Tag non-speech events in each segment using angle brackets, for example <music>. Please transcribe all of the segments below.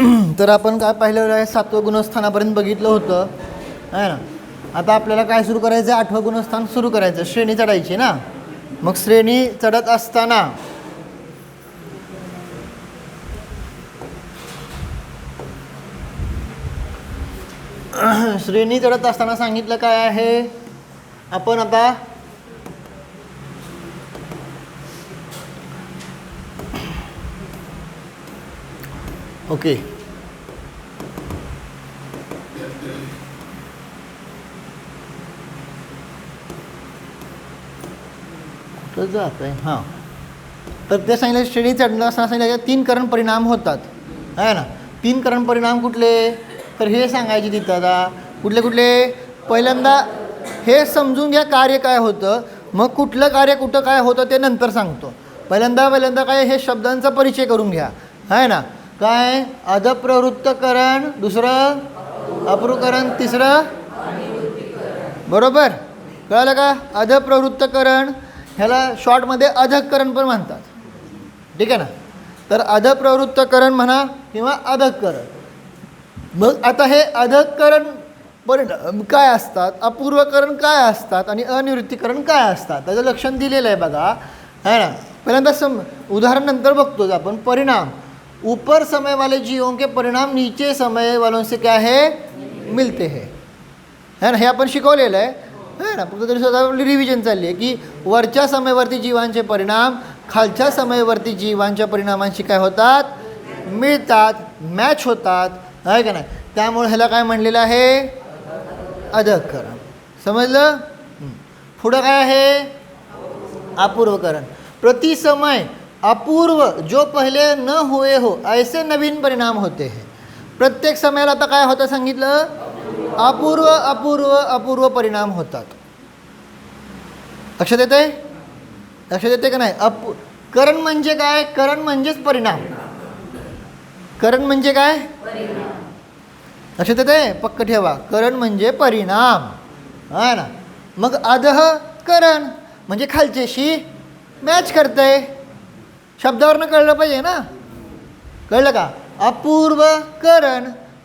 <clears throat> तर आपण काय पाहिलं आहे सातवं गुणस्थानापर्यंत बघितलं होतं. आहे ना? आता आपल्याला काय सुरू करायचं? आहे आठवं गुणस्थान सुरू करायचं. श्रेणी चढायची ना? मग श्रेणी चढत असताना <clears throat> श्रेणी चढत असताना सांगितलं काय आहे? आपण आता ओके कुठं जात आहे? हां. तर ते सांगितलं श्रेणी चढणं असं सांगितलं तीन करण परिणाम होतात. आहे ना? तीन करण परिणाम कुठले? तर हे सांगायचे तिथं आता. कुठले कुठले? पहिल्यांदा हे समजून घ्या कार्य काय होतं. मग कुठलं कार्य कुठं काय होतं ते नंतर सांगतो. पहिल्यांदा पहिल्यांदा काय हे शब्दांचा परिचय करून घ्या. आहे ना? काय? अधप्रवृत्तकरण दुसरं? अप्रुकरण तिसरं? बरोबर. कळलं का? अधप्रवृत्तकरण ह्याला शॉर्टमध्ये अधककरण पण म्हणतात. ठीक आहे ना? तर अधप्रवृत्तकरण म्हणा किंवा अधककरण मग आता हे अधककरण परिणाम काय असतात? अपूर्वकरण काय असतात? आणि अनिवृत्तीकरण काय असतात? त्याचं लक्षण दिलेलं आहे बघा. है ना? पहिल्यांदा सम उदाहरण नंतर बघतोच आपण. परिणाम. ऊपर समय वाले जीवों के परिणाम नीचे समय वालों से क्या है? मिलते हैं। है ना? हे आपण शिकवलेलं आहे. है ना? फक्त तरी स्वतः आपली रिव्हिजन चालली आहे की वरच्या समयवरती जीवांचे परिणाम खालच्या समयवरती जीवांच्या परिणामांशी काय होतात? मिळतात मॅच होतात. आहे का नाही? त्यामुळे ह्याला काय म्हणलेलं आहे? अधकरण. समजलं? पुढं काय आहे? अपूर्वकरण. प्रति समय अपूर्व जो पहिले न हुए हो ऐसे नवीन परिणाम होते हैं। प्रत्येक समयाला आता काय होतं सांगितलं? अपूर्व अपूर्व अपूर्व परिणाम होतात. लक्षात येते लक्षात येते का नाही? अपू करण म्हणजे काय? करण म्हणजेच परिणाम. करण म्हणजे काय? लक्षात येते पक्क ठेवा. करण म्हणजे परिणाम. हा ना? मग अधः करण म्हणजे खालचेशी मॅच करतंय. शब्दावरनं कळलं पाहिजे ना? कळलं का? अपूर्व करण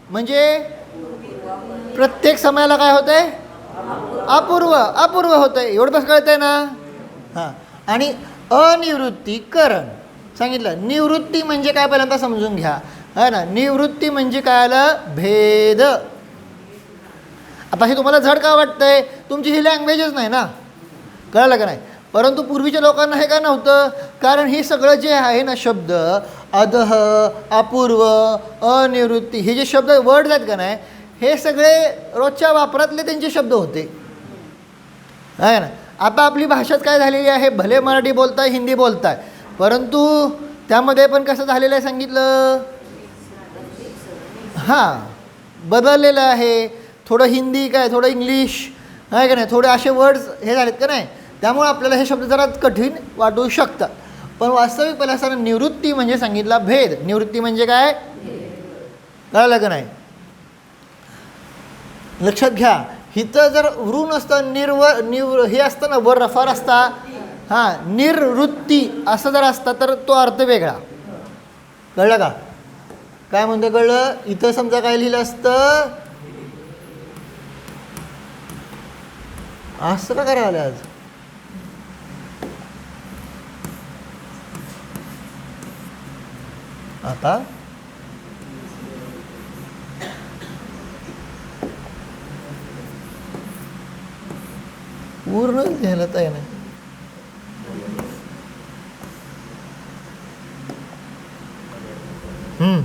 म्हणजे प्रत्येक समयाला काय होतंय? अपूर्व अपूर्व होतंय. एवढं कसं कळतंय ना? हां. आणि अनिवृत्तीकरण सांगितलं. निवृत्ती म्हणजे काय पहिल्यांदा समजून घ्या. है ना? निवृत्ती म्हणजे काय आलं? भेद. आता हे तुम्हाला झड का वाटतंय. तुमची ही लँग्वेजच नाही ना? कळलं का नाही? परंतु पूर्वीच्या लोकांना हे का नव्हतं? कारण हे सगळं जे आहे ना शब्द अधह अपूर्व अनिवृत्ती हे जे शब्द वर्ड्स आहेत का नाही हे सगळे रोजच्या वापरातले त्यांचे शब्द होते. आहे ना? आता आपली भाषाच काय झालेली आहे? भले मराठी बोलताय हिंदी बोलताय. परंतु त्यामध्ये पण कसं झालेलं आहे सांगितलं? हां. बदललेलं आहे. थोडं हिंदी काय थोडं इंग्लिश आहे का नाही? थोडे असे वर्ड्स हे झालेत का नाही? त्यामुळे आपल्याला हे शब्द जरा कठीण वाटू शकतात. पण वास्तविक पहिला असताना निवृत्ती म्हणजे सांगितला भेद. निवृत्ती म्हणजे काय? कळलं का नाही? लक्षात घ्या हिथं जर ऋण असतं निर्व निव हे असतं ना वर रफार असता. हां निर्वृत्ती असं जर असतं तर तो अर्थ वेगळा. कळलं का? काय म्हणतो कळलं? इथं समजा काय लिहिलं असतं? असं का करायला आलं आज? आता पूर्णच घ्यायला तयार ना. हम्म.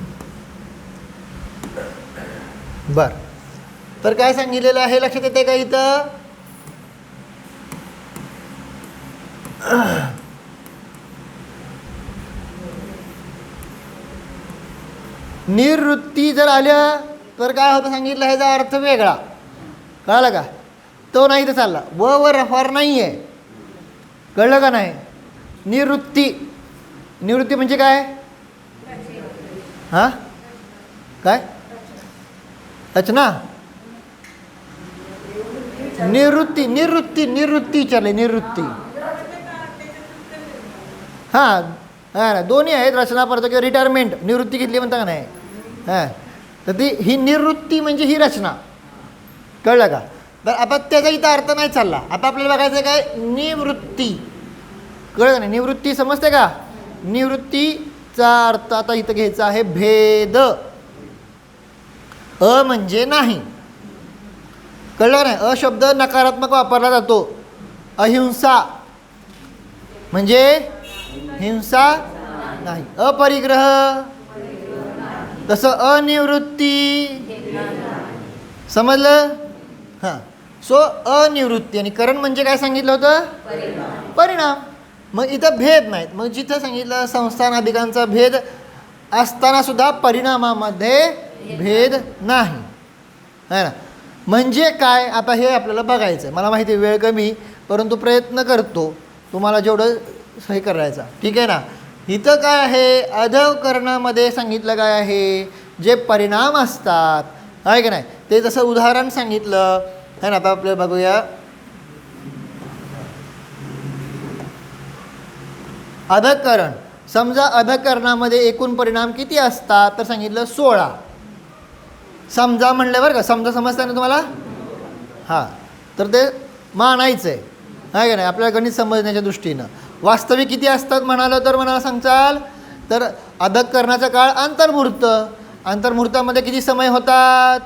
बर. तर काय सांगितलेलं आहे? लक्षात येते का इथं? निवृत्ती जर आल्या तर काय होतं सांगितलं? ह्याचा अर्थ वेगळा. कळलं का? तो नाही तर चालला. व व रफार नाही आहे कळलं का नाही? निवृत्ती. निवृत्ती म्हणजे काय? हां? काय? रचना. निवृत्ती निवृत्ती निवृत्ती विचारली निवृत्ती. हां हां ना दोन्ही आहेत. रचना परत किंवा रिटायरमेंट निवृत्ती घेतली म्हणता का नाही? हां. तर ती ही निवृत्ती म्हणजे ही रचना. कळलं का? तर आता त्याचा इथं अर्थ नाही चालला. आता आपल्याला बघायचं आहे काय? निवृत्ती. कळलं का नाही? निवृत्ती समजते का? निवृत्तीचा अर्थ आता इथं घ्यायचा आहे भेद. अ म्हणजे नाही. कळलं का नाही? अ शब्द नकारात्मक वापरला जातो. अहिंसा. म्हणजे हिंसा नाही. अपरिग्रह. तसं अनिवृत्ती. समजलं? हां. सो अनिवृत्ती. आणि करण म्हणजे काय सांगितलं होतं? परिणाम. मग इथं भेद नाहीत. मग जिथं सांगितलं संस्थान अधिकांचा भेद असताना सुद्धा परिणामामध्ये भेद नाही. है ना? म्हणजे काय? आता हे आपल्याला बघायचं आहे. मला माहिती आहे वेळ कमी परंतु प्रयत्न करतो तुम्हाला जेवढं सही करायचा. ठीक आहे ना? इथं काय आहे? अधवकरणामध्ये सांगितलं काय आहे? जे परिणाम असतात. आहे का नाही? ते जसं उदाहरण सांगितलं आहे ना? आता आपल्याला बघूया. अधकरण. समजा अधकरणामध्ये एकूण परिणाम किती असतात? तर सांगितलं सोळा. समजा म्हणलं बरं का समजा समजतं ना तुम्हाला? हां. तर ते मानायचं आहे आहे का नाही? आपल्याला गणित समजण्याच्या दृष्टीनं. वास्तविक किती असतात म्हणालं तर म्हणाला सांगचाल तर अधक करण्याचा काळ अंतर्मुहूर्त. अंतर्मुहूर्तामध्ये किती समय होतात?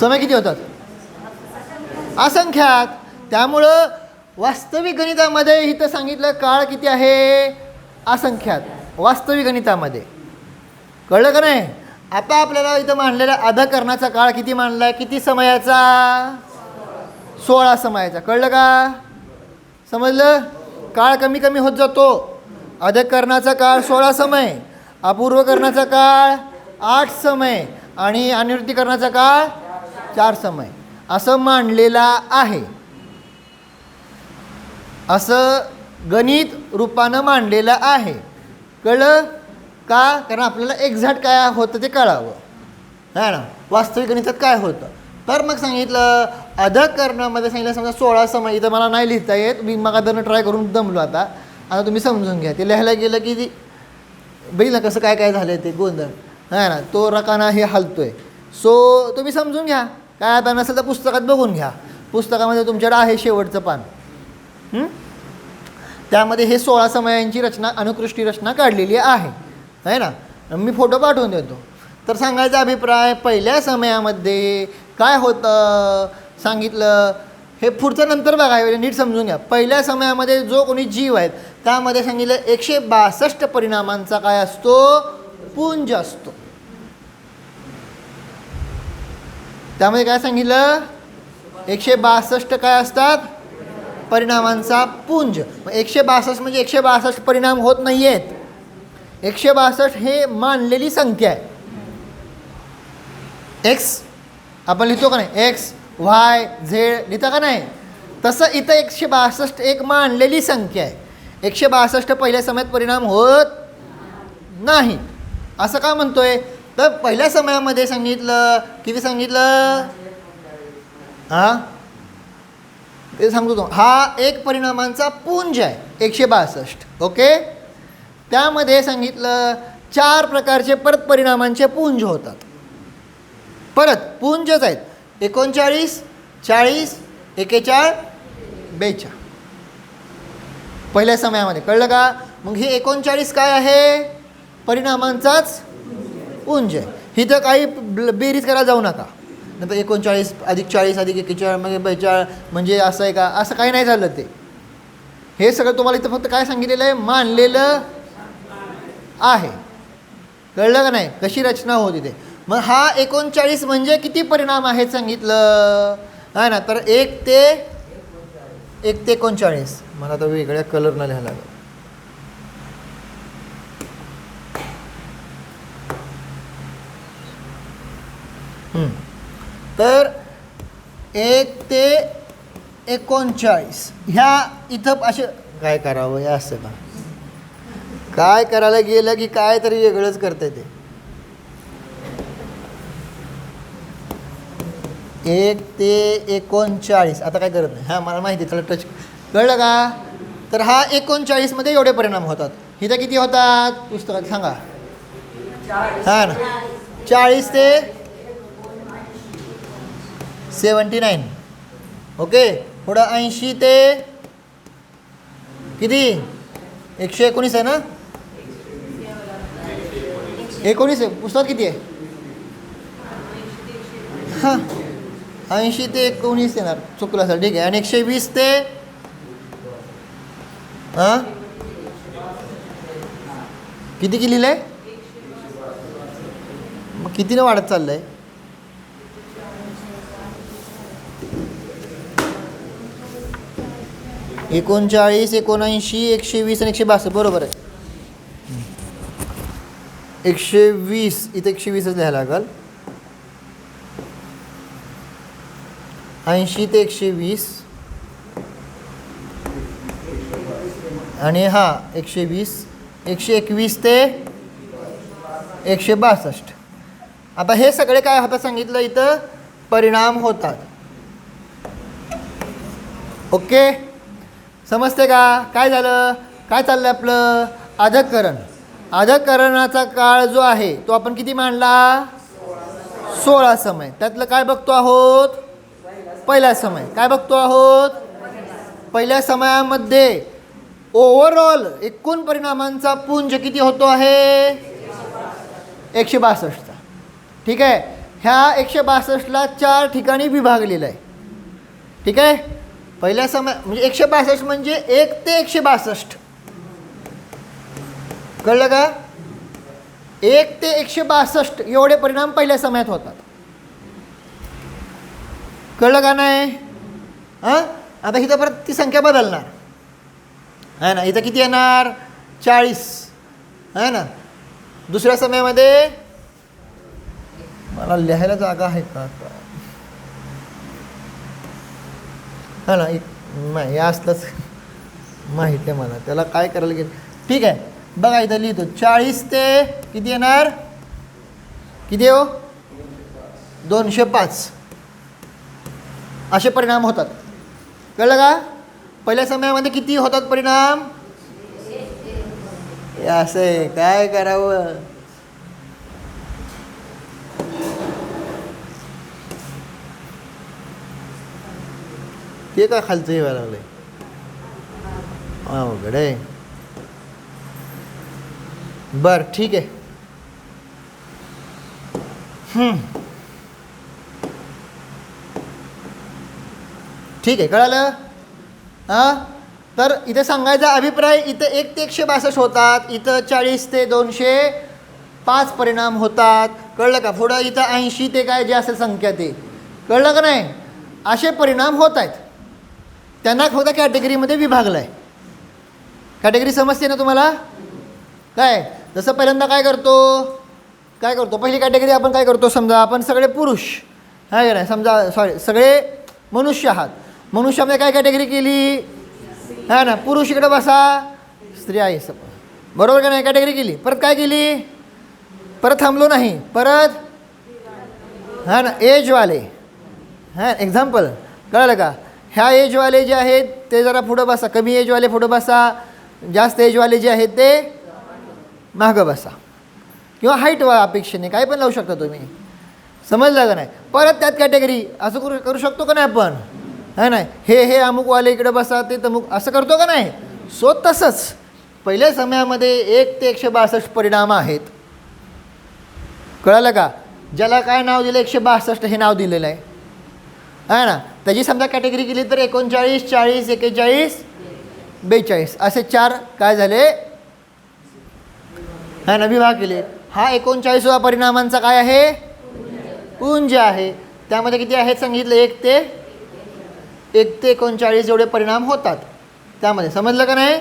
समय किती होतात? असंख्यात. त्यामुळं वास्तविक गणितामध्ये इथं सांगितलं काळ किती आहे? असंख्यात. वास्तविक गणितामध्ये. कळलं का नाही? आता आपल्याला इथं मांडलेला अधकरणाचा काळ किती मांडला आहे किती समयाचा? सोळा समयाचा. कळलं का? समजलं? काळ कमी कमी होत जातो. अधकरणाचा काळ सोळा समय अपूर्वकरणाचा काळ आठ समय आणि अनिवृत्तीकरणाचा काळ चार समय. असं मांडलेला आहे. असं गणित रूपानं मांडलेलं आहे. कळलं का? कारण आपल्याला एक्झॅक्ट काय होतं ते कळावं. है ना? वास्तविक गणितात काय होतं? तर मग सांगितलं अधक कर्णामध्ये सांगितलं समजा सोळा समय इथं मला नाही लिहिता येत मी मग अदरनं ट्राय करून दमलो आता. आता तुम्ही समजून घ्या ते लिहायला गेलं की ती बघितलं कसं काय काय झालं ते गोंधळ. नाही ना? तो रकाना हे हलतोय. सो तुम्ही समजून घ्या. काय आता नसेल तर पुस्तकात बघून घ्या. पुस्तकामध्ये तुमच्याकडे आहे शेवटचं पान. त्यामध्ये हे सोळा समयांची रचना अनुकृष्टी रचना काढलेली आहे. है ना? मी फोटो पाठवून देतो. तर सांगायचा अभिप्राय पहिल्या समयामध्ये काय होतं? सांगितलं. हे पुढचं नंतर बघायला नीट समजून घ्या. पहिल्या समयामध्ये जो कोणी जीव आहेत त्यामध्ये सांगितलं एकशे बासष्ट परिणामांचा काय असतो? पुंज असतो. त्यामध्ये काय सांगितलं? एकशे बासष्ट काय असतात? परिणामांचा पुंज. एकशे बासष्ट म्हणजे एकशे बासष्ट परिणाम होत नाही आहेत एकशे बासष्ट हे मानलेली संख्या आहे. एक्स आपण लिहितो का नाही? एक्स व्हाय झेड लिहिता का नाही? तसं इथं एकशे बासष्ट एक मानलेली संख्या आहे. एकशे बासष्ट पहिल्या समयात परिणाम होत नाही. असं का म्हणतोय? तर पहिल्या समयामध्ये सांगितलं किती सांगितलं? हां? ते सांगतो तो हा एक परिणामांचा पुंज आहे एकशे बासष्ट. ओके? त्यामध्ये सांगितलं चार प्रकारचे परत परिणामांचे पुंज होतात. परत पुंजच आहेत. एकोणचाळीस चाळीस एकेचाळ बेचाळ. पहिल्या समयामध्ये. कळलं का? मग हे एकोणचाळीस काय आहे? परिणामांचाच पुंज आहे. इथं काही ब्ल- बेरीज करायला जाऊ नका. नंतर एकोणचाळीस अधिक चाळीस अधिक एकेचाळ म्हणजे बेचाळ म्हणजे असं आहे का? असं काही नाही झालं ते. हे सगळं तुम्हाला इथं फक्त काय सांगितलेलं आहे? मानलेलं आहे. कळलं का नाही? कशी रचना होती ते? मग हा एकोणचाळीस म्हणजे किती परिणाम आहेत सांगितलं? आहे ना तर एक ते एक ते एकोणचाळीस. मला आता वेगळ्या कलरनं लिहायला लागेल. तर एक ते एकोणचाळीस. ह्या इथं असे काय करावं हे असं का? काय करायला गेलं की काय तरी वेगळंच करते ते एक ते एकोणचाळीस. आता काय करत नाही. हां मला माहिती आहे, त्याला टच कळलं का? तर हा एकोणचाळीसमध्ये एवढे परिणाम होतात. इथं किती होतात? पुस्तकात सांगा. हा ना. चाळीस ते सेवन्टी नाईन. ओके. पुढं ऐंशी ते किती? एकशे एकोणीस आहे ना? एकोणीस आहे. पुस्तक किती आहे? हां. ऐंशी ते एकोणीस येणार. चुकलं असेल ठीक आहे. आणि एकशे वीस ते हां? किती केलेलं आहे मग कितीनं वाढत चाललं आहे एकोणचाळीस एकोणऐंशी एकशे वीस आणि एकशे बासष्ट. बरोबर आहे. एकशे वीस इथं एकशे वीसच लिहायला लागेल. ऐंशी ते एकशे वीस. आणि हा एकशे वीस. एकशे एकवीस ते एकशे बासष्ट. आता हे सगळे काय आता सांगितलं इथं? परिणाम होतात. ओके? समजते का? काय झालं? काय चाललं आपलं? अधकरण अधकरणाचा काळ जो आहे तो आपण किती मांडला? सोळा समय. त्यातलं काय बघतो आहोत? पहिला समय. काय बघतो आहोत? पहिल्या समयामध्ये ओव्हरऑल एकूण परिणामांचा पुंज किती होतो आहे? एकशे बासष्टचा. ठीक आहे? ह्या एकशे बासष्टला चार ठिकाणी विभागलेलं आहे. ठीक आहे? पहिल्या समय म्हणजे एकशे बासष्ट म्हणजे एक ते एकशे बासष्ट. कळलं का? एक ते एकशे बासष्ट एवढे परिणाम पहिल्या समयात होतात. कळलं का नाही? हां? आता इथं परत ती संख्या बदलणार. आहे ना? इथं किती येणार? चाळीस. आहे ना? दुसऱ्या समयामध्ये मला लिहायला जागा आहे का? हा ना? एक नाही हे असलंच माहिती आहे मला. त्याला काय करायला गेलं? ठीक आहे. बघा इथं लिहितो. चाळीस ते किती येणार? किती हो? दोनशे पाच. असे परिणाम होतात. कळलं का? पहिल्या समयामध्ये किती होतात परिणाम? असे असं आहे काय करावं? ते का खालचं हे व्हायला लागलंय? अवघड आहे. बर ठीक आहे. ठीक आहे कळालं? हां? तर इथे सांगायचा अभिप्राय इथं एक ते एकशे बासष्ट होतात इथं चाळीस ते दोनशे पाच परिणाम होतात. कळलं का? पुढं इथं ऐंशी ते काय जे असेल संख्या ते. कळलं का नाही? असे परिणाम होत आहेत. त्यांना फक्त कॅटेगरीमध्ये विभागलं आहे कॅटेगरी समजते ना तुम्हाला? काय? जसं पहिल्यांदा काय करतो? काय करतो? पहिली कॅटेगरी आपण काय करतो? समजा आपण सगळे पुरुष. आहे का नाही? समजा सॉरी सगळे मनुष्य आहात. मनुष्यामध्ये काय कॅटेगरी केली? हा ना पुरुष इकडे बसा. स्त्री आहे सप बरोबर का नाही? कॅटेगरी केली. परत काय केली? परत थांबलो नाही. परत? हा ना एजवाले हां एक्झाम्पल कळलं का? ह्या एजवाले जे आहेत ते जरा पुढं बसा. कमी एजवाले पुढं बसा. जास्त एजवाले जे आहेत ते मागं बसा. किंवा हाईट वा अपेक्षेने काय पण लावू शकता तुम्ही. समजलं का नाही? परत त्यात कॅटेगरी असं करू करू शकतो का नाही आपण? है नाही हे हे अमुकवाले इकडे बसा ते तमुक असं करतो का नाही? सो तसंच. पहिल्या समयामध्ये एक ते एकशे बासष्ट परिणाम आहेत. कळलं का? ज्याला काय नाव दिलं एकशे बासष्ट हे नाव दिलेलं आहे. आहे ना? त्याची समजा कॅटेगरी केली तर एकोणचाळीस चाळीस एक्केचाळीस बेचाळीस. असे चार काय झाले? आहे ना? विभाग केले. हा एकोणचाळीसवा परिणामांचा काय आहे? पुंज आहे. त्यामध्ये किती आहेत? सांगितलं एक ते एक ते एकोणचाळीस एवढे परिणाम होतात. त्यामध्ये समजलं का नाही?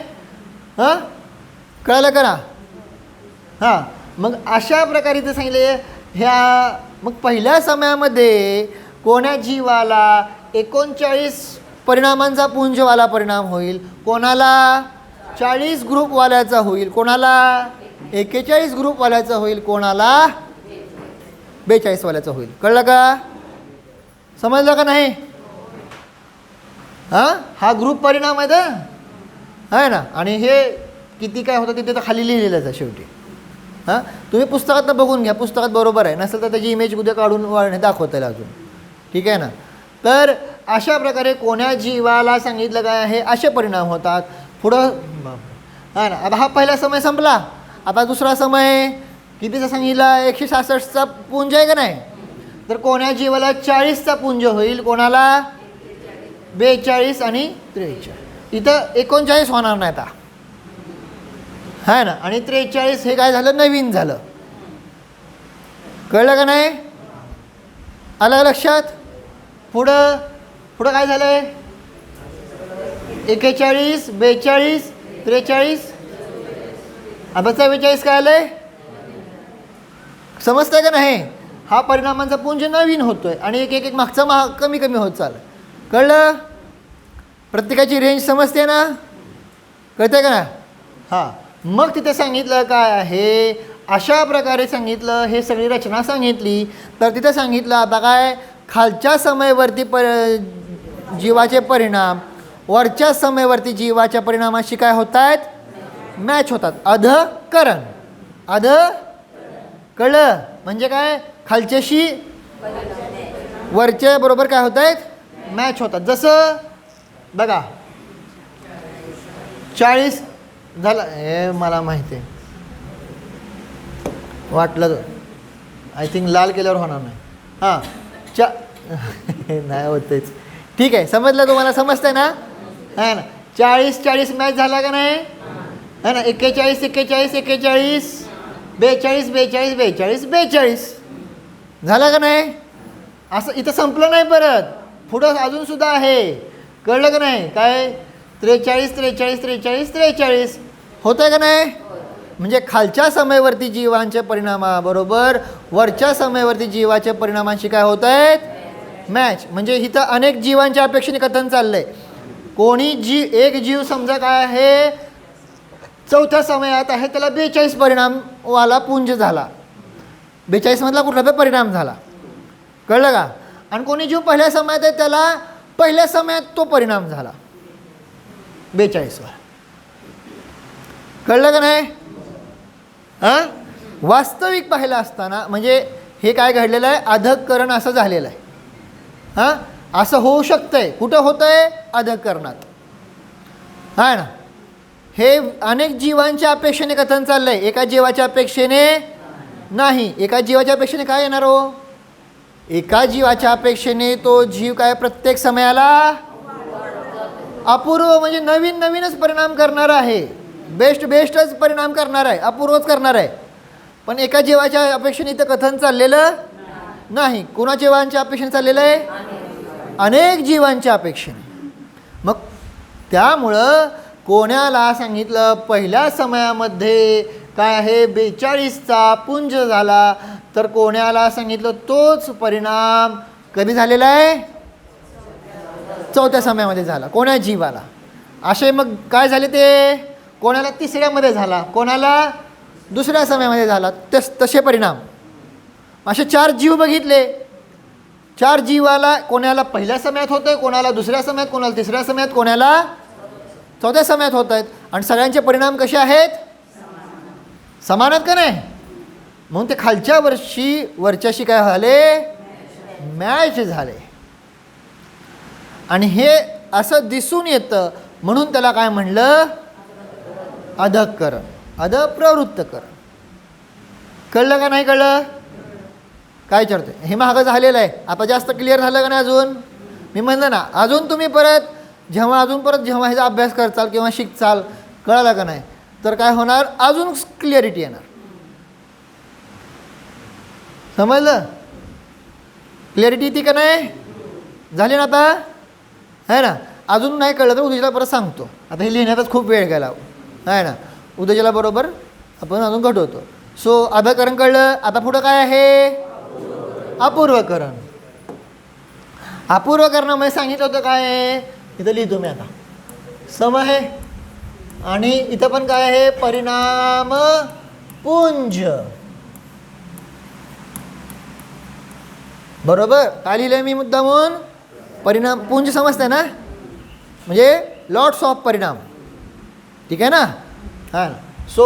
हां? कळलं का ना? हां. मग अशा प्रकारे ते सांगितले ह्या मग पहिल्या समयामध्ये कोण्या जीवाला एकोणचाळीस परिणामांचा पुंजवाला परिणाम होईल? कोणाला? चाळीस ग्रुपवाल्याचा होईल. कोणाला? एकेचाळीस ग्रुपवाल्याचा होईल. कोणाला? बेचाळीसवाल्याचा होईल. कळलं का? समजलं का नाही? हां? हा ग्रुप परिणाम आहे तर? आहे ना? आणि हे किती काय होतं तिथे तर खाली लिहिलेलंच आहे शेवटी. हां? तुम्ही पुस्तकात बघून घ्या. पुस्तकात बरोबर आहे. नसेल तर त्याची इमेज उद्या काढून वाढणे दाखवता येईल अजून. ठीक आहे ना? तर अशा प्रकारे कोण्या जीवाला सांगितलं काय आहे? असे परिणाम होतात. पुढं हां ना? आता हा पहिला समय संपला. आता दुसरा समय कितीचा सांगितला? एकशे सहासष्टचा पुंज आहे का नाही? तर कोण्या जीवाला चाळीसचा पुंज होईल? कोणाला? बेचाळीस आणि त्रेचाळीस. इथं एकोणचाळीस होणार नाही आता. आहे ना? आणि त्रेचाळीस हे काय झालं? नवीन झालं. कळलं का नाही? आलं लक्षात? पुढं पुढं काय झालं आहे एकेचाळीस बेचाळीस त्रेचाळीस. आता चव्वेचाळीस काय आलं आहे समजतंय का नाही? हा परिणामांचा पुंज नवीन होतोय आणि एक एक एक मागचा मा कमी कमी होत चाललं कळलं? प्रत्येकाची रेंज समजते ना? कळते का ना? हां. मग तिथे सांगितलं काय आहे? अशा प्रकारे सांगितलं हे सगळी रचना सांगितली. तर तिथे सांगितलं आता काय? खालच्या समयवरती प जीवाचे परिणाम वरच्या समयवरती जीवाच्या परिणामाशी काय होत आहेत मॅच होतात. अधकरण. अध कळलं म्हणजे काय? खालच्याशी वरच्या बरोबर काय होत आहेत मॅच होतात. जसं बघा. चाळीस झालं. हे मला माहिती आहे. वाटलं आय थिंक लाल केल्यावर होणार नाही. हां. चा <laughs> नाही होतेच ठीक आहे. समजलं तुम्हाला? समजतंय ना? हां ना. चाळीस चाळीस मॅच झाला का नाही? है ना. एक्केचाळीस एक्केचाळीस एक्केचाळीस. बेचाळीस बेचाळीस बेचाळीस बेचाळीस. झाला का नाही? असं इथं संपलं नाही परत. पुढं अजूनसुद्धा आहे. कळलं का नाही? काय? त्रेचाळीस त्रेचाळीस त्रेचाळीस त्रेचाळीस. होतं आहे का नाही? म्हणजे खालच्या समयवरती जीवांच्या परिणामाबरोबर वरच्या समयवरती जीवाच्या परिणामांशी काय होत आहेत मॅच. म्हणजे इथं अनेक जीवांच्या अपेक्षेने कथन चाललंय. कोणी जी एक जीव समजा काय आहे? चौथ्या समयात आहे त्याला बेचाळीस परिणामवाला पुंज झाला. बेचाळीसमधला कुठला पण परिणाम झाला. कळलं का? आणि कोणी जीव पहिल्या समयात आहे त्याला पहिल्या समयात तो परिणाम झाला. बेचाळीसवर कळलं का नाही? हां? वास्तविक पाहिलं असताना म्हणजे हे काय घडलेलं आहे? अधकरण असं झालेलं आहे. हां? असं होऊ शकतं आहे कुठं होतं आहे अधकरणात. हां ना? हे अनेक जीवांच्या अपेक्षेने कथन चाललं आहे एका जीवाच्या अपेक्षेने नाही. एका जीवाच्या अपेक्षेने काय येणार हो? एका जीवाच्या अपेक्षेने तो जीव काय प्रत्येक समयाला अपूर्व म्हणजे नवीन नवीनच परिणाम करणार आहे. बेस्ट बेस्टच परिणाम करणार आहे. अपूर्वच करणार आहे. पण एका जीवाच्या अपेक्षेने इथं कथन चाललेलं नाही. कोणा जीवांच्या अपेक्षेने चाललेलं आहे? अनेक जीवांच्या अपेक्षेने. मग त्यामुळं कोण्याला सांगितलं? पहिल्या समयामध्ये काय आहे? बेचाळीसचा पुंज झाला. तर कोण्याला सांगितलं तोच परिणाम कधी झालेला आहे? चौथ्या समयामध्ये झाला. कोण्या जीवाला? असे मग काय झाले ते? कोणाला तिसऱ्यामध्ये झाला. कोणाला दुसऱ्या समयामध्ये झाला. तस तसे परिणाम. असे चार जीव बघितले. चार जीवाला कोणाला पहिल्या समयात होतं आहे कोणाला दुसऱ्या समयात कोणाला तिसऱ्या समयात कोणाला चौथ्या समयात होत आहेत आणि सगळ्यांचे परिणाम कसे आहेत? समान आहेत का नाही? म्हणून ते खालच्या वर्षी वरच्याशी काय झाले? मॅच झाले. आणि हे असं दिसून येतं म्हणून त्याला काय म्हणलं? अधकरण. कर कळलं का नाही कळलं? काय विचारतोय? हे महाग झालेलं आहे. आता जास्त क्लिअर झालं का नाही अजून? मी म्हणलं ना अजून तुम्ही परत जेव्हा अजून परत जेव्हा ह्याचा अभ्यास करचाल किंवा शिकचाल कळलं का नाही? तर काय होणार? अजून क्लिअरिटी येणार. समजलं? क्लिअरिटी येते का नाही? झाली ना आता? आहे ना? अजून नाही कळलं तर उद्याला परत सांगतो. आता हे लिहिण्यातच खूप वेळ गेला. आहे ना? उद्याला बरोबर आपण अजून घडवतो सो अभकरण कळलं? आता पुढं काय आहे? अपूर्वकरण. अपूर्वकरणामध्ये सांगितलं होतं काय आहे? इथं लिहितो मी आता. सम आहे. आणि इथं पण काय आहे? परिणाम पुंज. बरोबर? काय लिहिलं मी म्हणून परिणाम पुंज समजते ना? म्हणजे लॉट्स ऑफ परिणाम. ठीक आहे ना? हां सो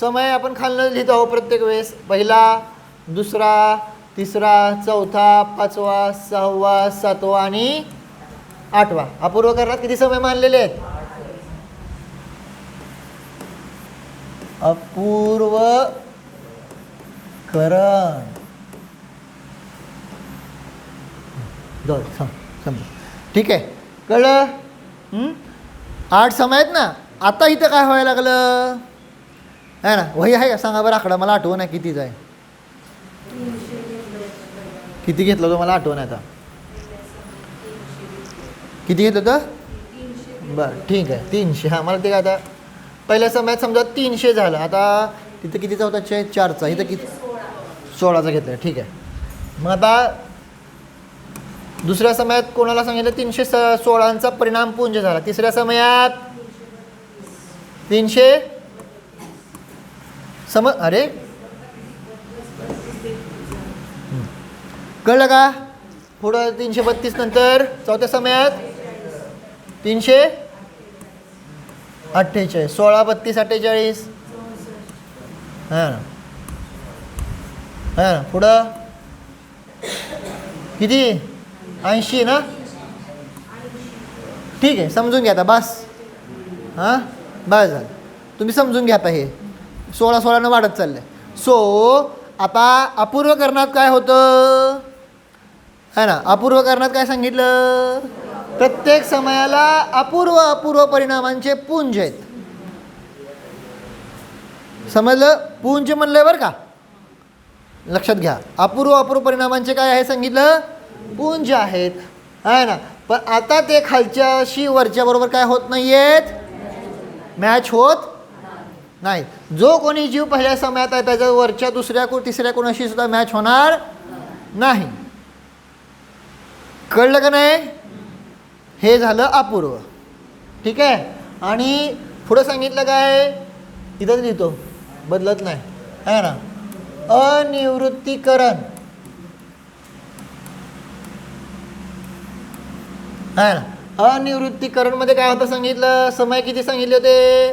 समय आपण खालनं लिहित आहोत प्रत्येक वेळेस. पहिला दुसरा तिसरा चौथा पाचवा सहावा सातवा आणि आठवा. अपूर्व करण्यात किती समय मानलेले आहेत? अपूर्व करण. जाऊ सम समजा ठीक आहे. कळलं? आठ सम आहेत ना? आता इथं काय व्हायला लागलं? आहे ना? वही आहे का? सांगा बरं आकडा. मला आठवण आहे कितीच आहे. किती घेतलं होतं? मला आठवण आहे आता. किती घेतलं होतं? बरं ठीक आहे. तीनशे. हां मला ते काय आता पहिल्या समयात समजा तीनशे झालं. आता तिथं कितीचा होता? चे चारचा. इथं किती? सोळाचा घेतला ठीक आहे. मग आता दुसऱ्या समयात कोणाला सांगितलं? तीनशे स सोळांचा परिणाम पुंज झाला. तिसऱ्या समयात तीनशे सम अरे? कळलं का? पुढं तीनशे बत्तीस नंतर चौथ्या समयात तीनशे अठ्ठेचाळीस. सोळा बत्तीस अठ्ठेचाळीस. हां हां पुढं? किती? ऐंशी ना? ठीक आहे समजून घ्या आता बस. हां? बस झालं. तुम्ही समजून घ्या आता हे. सोळा सोळानं वाढत चाललं आहे सो आता अपूर्व करणात काय होतं? है ना? अपूर्व करणात काय सांगितलं? प्रत्येक समयाला अपूर्व अपूर्व परिणामांचे पुंज आहेत. समजलं? पुंज म्हणलं बरं का? लक्षात घ्या. अपूर्व अपूर्व परिणामांचे काय आहे सांगितलं? पुंज आहेत आहे ना? पण आता ते खालच्याशी वरच्याबरोबर काय होत नाही आहेत मॅच होत नाही. जो कोणी जीव पहिल्या समयात आहे त्याच्या वरच्या दुसऱ्या को तिसऱ्या कोणाशी सुद्धा मॅच होणार नाही. कळलं का नाही? हे झालं अपूर्व. ठीक आहे? आणि पुढं सांगितलं काय? इथंच लिहितो. बदलत नाही. आहे ना? अनिवृत्तीकरण. आहे ना. अनिवृत्तीकरणमध्ये काय होतं सांगितलं? समय किती सांगितले होते?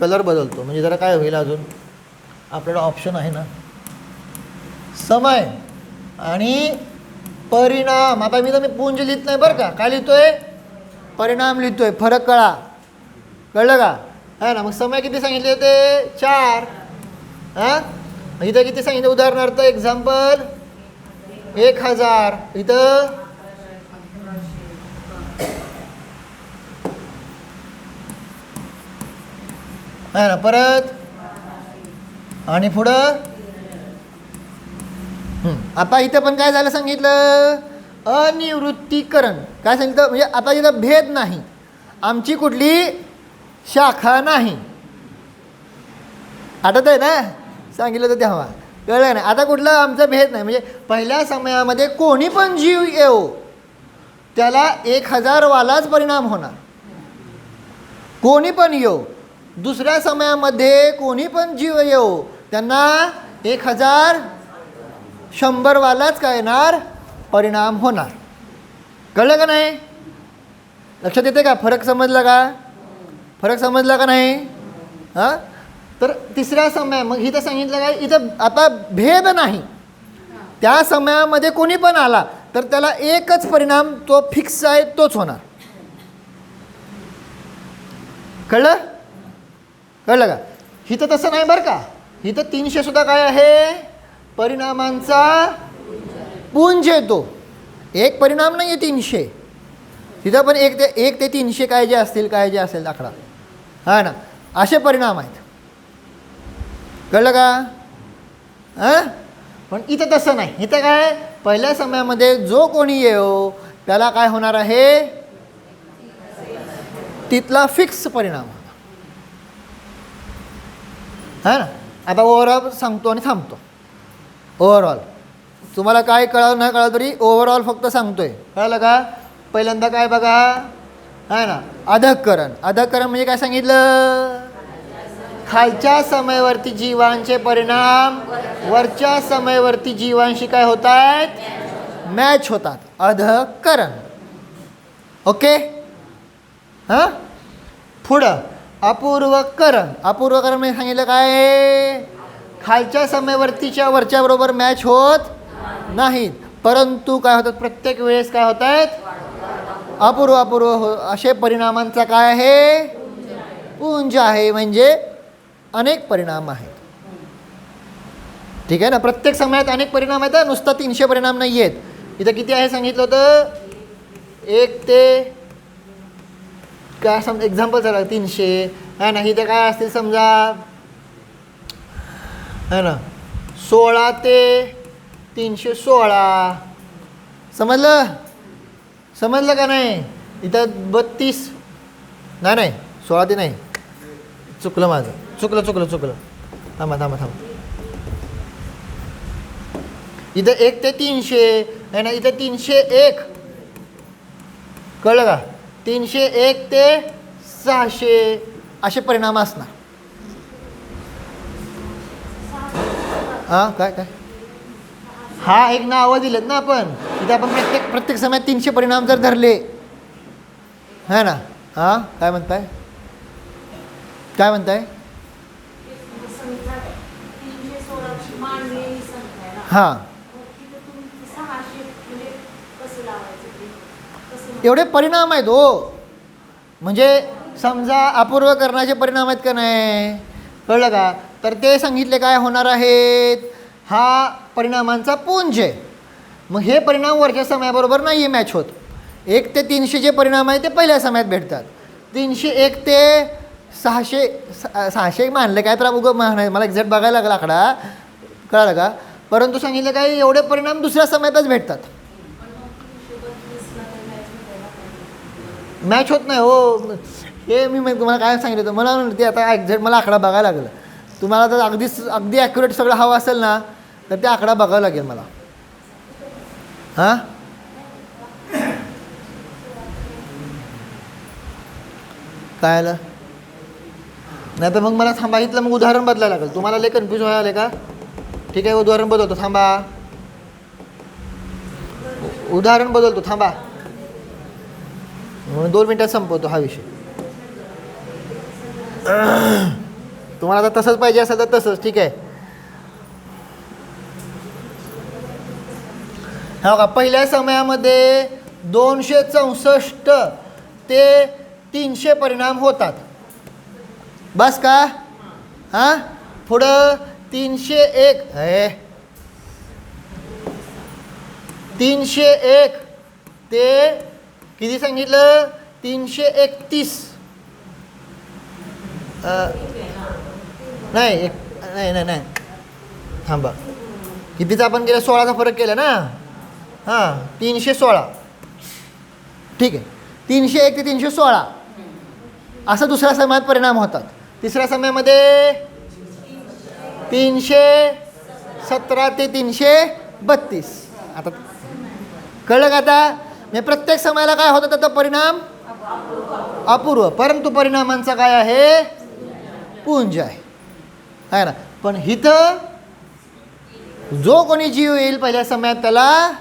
कलर बदलतो. म्हणजे जरा काय होईल अजून? आपल्याला ऑप्शन आहे ना. समय आणि परिणाम. आता मी तर मी पुंज लिहित नाही बरं का. काय लिहितोय? परिणाम लिहितोय. फरक कळा. कळलं का? है ना. मग समय किती सांगितले होते? चार. हां? इथं किती सांगितलं? उदाहरणार्थ एक्झाम्पल एक हजार. इथं आहे ना परत. आणि पुढं? आता इथं पण काय झालं सांगितलं? अनिवृत्तीकरण. काय सांगितलं? म्हणजे आता इथं भेद नाही. आमची कुठली? शाखा नाही. आठवत आहे ना? सांगितलं तर तेव्हा. कळलं नाही. आता कुठलं? आमचा भेद नाही. म्हणजे पहिल्या समयामध्ये कोणी पण जीव येऊ त्याला एक हजारवालाच परिणाम होणार. कोणी पण येऊ दुसऱ्या समयामध्ये कोणी पण जीव येऊ त्यांना एक हजार शंभरवालाच काय येणार? परिणाम होणार. कळलं का नाही? लक्षात येते का? फरक समजला का? फरक समजला का नाही? हां? तर तिसऱ्या समय मग इथं सांगितलं काय? इथं आता भेद नाही. त्या समयामध्ये कोणी पण आला तर त्याला एकच परिणाम तो फिक्स आहे तोच होणार. कळलं? कळलं का? इथं तसं नाही बरं का? इथं तीनशे सुद्धा काय आहे? परिणामांचा पुंज येतो. एक परिणाम नाही आहे तीनशे. तिथं पण एक ते एक ते तीनशे काय जे असतील काय जे असेल आकडा हा ना? असे परिणाम आहेत. कळलं का? हां? पण इथं तसं नाही. इथं काय? पहिल्या समयामध्ये जो कोणी येऊ त्याला काय होणार आहे? तिथला फिक्स परिणाम. हां ना? आता ओव्हरऑल सांगतो आणि थांबतो. ओव्हरऑल तुम्हाला काय कळलं नाही कळलं तरी ओव्हरऑल फक्त सांगतोय. कळलं का? पहिल्यांदा काय बघा? आहे ना? अधकरण. अधकरण म्हणजे काय सांगितलं? खालच्या समयवरती जीवांचे परिणाम वरच्या समयवरती जीवांशी काय होत आहेत मॅच होतात. अधकरण. ओके हां? पुढं. अपूर्वकरण अपूर्वकरण म्हणजे सांगितलं काय खालच्या समयवरतीच्या वरच्या बरोबर मॅच होत नाहीत परंतु काय होतात? प्रत्येक वेळेस काय होत आहेत अपूर्व अपूर्व हो असे परिणामांचा काय आहे? पुंज आहे. म्हणजे अनेक परिणाम आहेत. ठीक आहे ना? प्रत्येक समयात अनेक परिणाम आहेत. नुसतं नुसता तीनशे परिणाम नाही आहेत इथं किती आहे? सांगितलं होतं? एक ते काय सम एक्झाम्पल झालं तीनशे. आहे ना? इथं काय असतील समजा है ना? सोळा ते तीनशे सोळा. समजलं? समजलं का नाही? इथं बत्तीस. नाही नाही. सोळा ते नाही. चुकलं माझं. चुकलं चुकलं चुकलं. थांबा थांबा थांबा. इथं एक ते तीनशे. आहे ना? इथं तीनशे एक. कळलं का? तीनशे एक ते सहाशे असे परिणाम असणार. हां काय काय? हा एक नावं दिलेत ना आपण. इथे आपण प्रत्येक प्रत्येक समयात तीनशे परिणाम जर धरले. है ना? हां काय म्हणताय? काय म्हणताय? ना. हां मग तिथं तुम्ही सहाशे म्हणजे कसं लावायचं ते कसं एवढे परिणाम आहेत हो. म्हणजे समजा अपूर्व करण्याचे परिणाम आहेत का नाही? कळलं का? तर ते सांगितले काय होणार आहेत? हा परिणामांचा पुंज आहे. मग हे परिणाम वरच्या समयाबरोबर नाही आहे मॅच होत. एक ते तीनशे जे परिणाम आहे ते पहिल्या समयात भेटतात. तीनशे एक ते सहाशे स- सहाशे मानलं काय तर उगं मान मला एक्झॅक्ट बघायला लागला आकडा. कळालं का? परंतु सांगितलं काय एवढे परिणाम दुसऱ्या समयातच भेटतात. मॅच होत नाही हो. हे मी मग तुम्हाला काय सांगितलं होतं? मला ते आता एक्झॅक्ट मला आकडा बघायला लागला. तुम्हाला जर अगदीच अगदी ॲक्युरेट सगळं हवं असेल ना तर ते आकडा बघावा लागेल मला. हां? काय आलं? नाही तर मग मला थांबा इथलं मग उदाहरण बदलायला लागेल. तुम्हाला लय कन्फ्यूज व्हायला आले का? ठीक आहे उदाहरण बदलतो. थांबा. उदाहरण बदलतो. थांबा. म्हणून दोन मिनटात संपवतो हा विषय. तुम्हाला आता तसंच पाहिजे असेल तर तसंच ठीक आहे. हो का पहिल्या समयामध्ये दोनशे चौसष्ट ते तीनशे परिणाम होतात. बस का? हां? पुढं तीनशे एक. हे. तीनशे एक ते किती सांगितलं? तीनशे एकतीस नाही एक नाही नाही नाही. थांबा. कितीचा आपण केलं? सोळाचा फरक केला ना? हां तीनशे सोळा ठीक आहे. तीनशे एक ते तीनशे सोळा असा दुसऱ्या समयात परिणाम होतात. तिसऱ्या समयामध्ये तीनशे सतरा ते तीनशे बत्तीस. आता कळलं का आता? म्हणजे प्रत्येक समयाला काय होतं त्याचा परिणाम? अपूर्व. परंतु परिणामांचा काय आहे? पुंज आहे. आहे ना? पण इथं जो कोणी जीव येईल पहिल्या समयात त्याला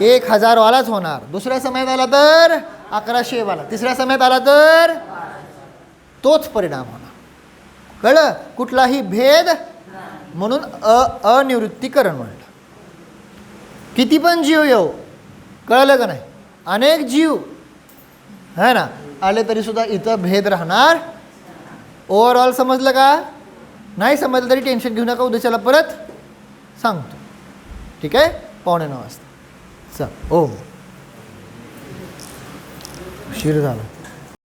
एक हजारवालाच होणार. दुसऱ्या समयात आला तर अकराशेवाला तिसऱ्या समयात आला तर तोच परिणाम होणार. कळलं? कुठलाही भेद म्हणून अ अनिवृत्तीकरण म्हणलं. किती पण जीव येऊ कळलं का नाही? अनेक जीव. है ना? आले तरीसुद्धा इथं भेद राहणार. ओवरऑल समजलं का? नाही समजलं तरी टेन्शन घेऊ नका उद्याच्याला परत सांगतो. ठीक आहे? पावणे नऊ वाजता. चल ओ उशीर झाला.